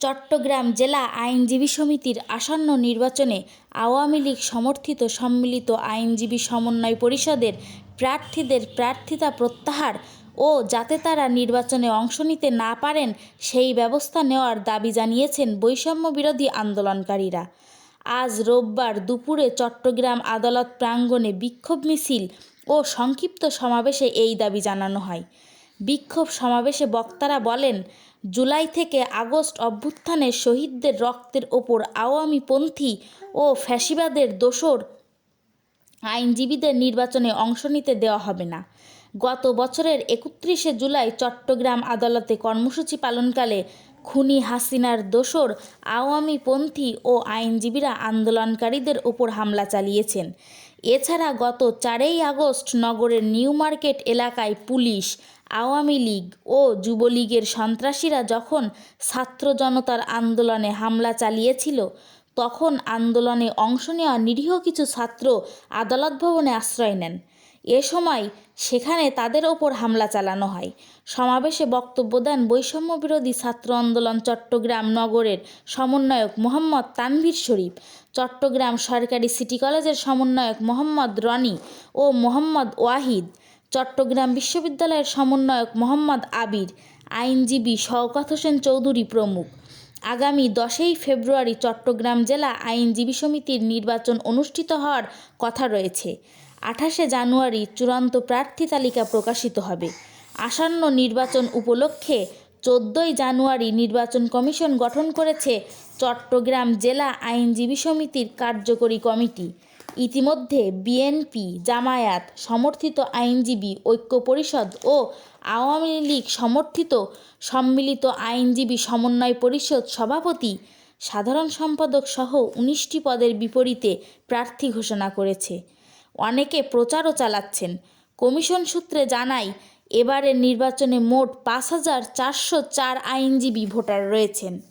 চট্টগ্রাম জেলা আইনজীবী সমিতির আসন্ন নির্বাচনে আওয়ামী লীগ সমর্থিত সম্মিলিত আইনজীবী সমন্বয় পরিষদের প্রার্থীদের প্রার্থিতা প্রত্যাহার ও যাতে তারা নির্বাচনে অংশ নিতে না পারেন সেই ব্যবস্থা নেওয়ার দাবি জানিয়েছেন বৈষম্য বিরোধী আন্দোলনকারীরা। আজ রোববার দুপুরে চট্টগ্রাম আদালত প্রাঙ্গণে বিক্ষোভ মিছিল ও সংক্ষিপ্ত সমাবেশে এই দাবি জানানো হয়। বিক্ষোভ সমাবেশে বক্তারা বলেন, জুলাই থেকে আগস্ট অভ্যুত্থানে শহীদদের রক্তের ওপর আওয়ামীপন্থী ও ফ্যাসিবাদের দোসর আইনজীবীদের নির্বাচনে অংশ নিতে দেওয়া হবে না। গত বছরের একত্রিশে জুলাই চট্টগ্রাম আদালতে কর্মসূচি পালনকালে খুনি হাসিনার দোসর আওয়ামীপন্থী ও আইনজীবীরা আন্দোলনকারীদের ওপর হামলা চালিয়েছেন। এছাড়া গত চারই আগস্ট নগরের নিউ মার্কেট এলাকায় পুলিশ, আওয়ামী লীগ ও যুবলীগের সন্ত্রাসীরা যখন ছাত্র জনতার আন্দোলনে হামলা চালিয়েছিল, তখন আন্দোলনে অংশ নেওয়া নিরীহ কিছু ছাত্র আদালত ভবনে আশ্রয় নেন। এ সময় সেখানে তাদের ওপর হামলা চালানো হয়। সমাবেশে বক্তব্য দেন বৈষম্য বিরোধী ছাত্র আন্দোলন চট্টগ্রাম নগরের সমন্বয়ক মোহাম্মদ তানভীর শরীফ, চট্টগ্রাম সরকারি সিটি কলেজের সমন্বয়ক মোহাম্মদ রনি ও মোহাম্মদ ওয়াহিদ, চট্টগ্রাম বিশ্ববিদ্যালয়ের সমন্বয়ক মোহাম্মদ আবির, আইনজীবী শওকত হোসেন চৌধুরী প্রমুখ। আগামী দশই ফেব্রুয়ারি চট্টগ্রাম জেলা আইনজীবী সমিতির নির্বাচন অনুষ্ঠিত হওয়ার কথা রয়েছে। আঠাশে জানুয়ারি চূড়ান্ত প্রার্থী তালিকা প্রকাশিত হবে। আসন্ন নির্বাচন উপলক্ষে চোদ্দোই জানুয়ারি নির্বাচন কমিশন গঠন করেছে চট্টগ্রাম জেলা আইনজীবী সমিতির কার্যকরী কমিটি। ইতিমধ্যে বিএনপি, জামায়াত, সমর্থিত আইনজীবী, ঐক্য পরিষদ ও আওয়ামী লীগ সমর্থিত সম্মিলিত আইনজীবী সমন্বয় পরিষদ সভাপতি, সাধারণ সম্পাদক সহ উনিশটি পদের বিপরীতে প্রার্থী ঘোষণা করেছে। অনেকে প্রচারও চালাচ্ছেন। কমিশন সূত্রে জানায়, এবারের নির্বাচনে মোট পাঁচ হাজার চারশো চার আইনজীবী ভোটার রয়েছেন।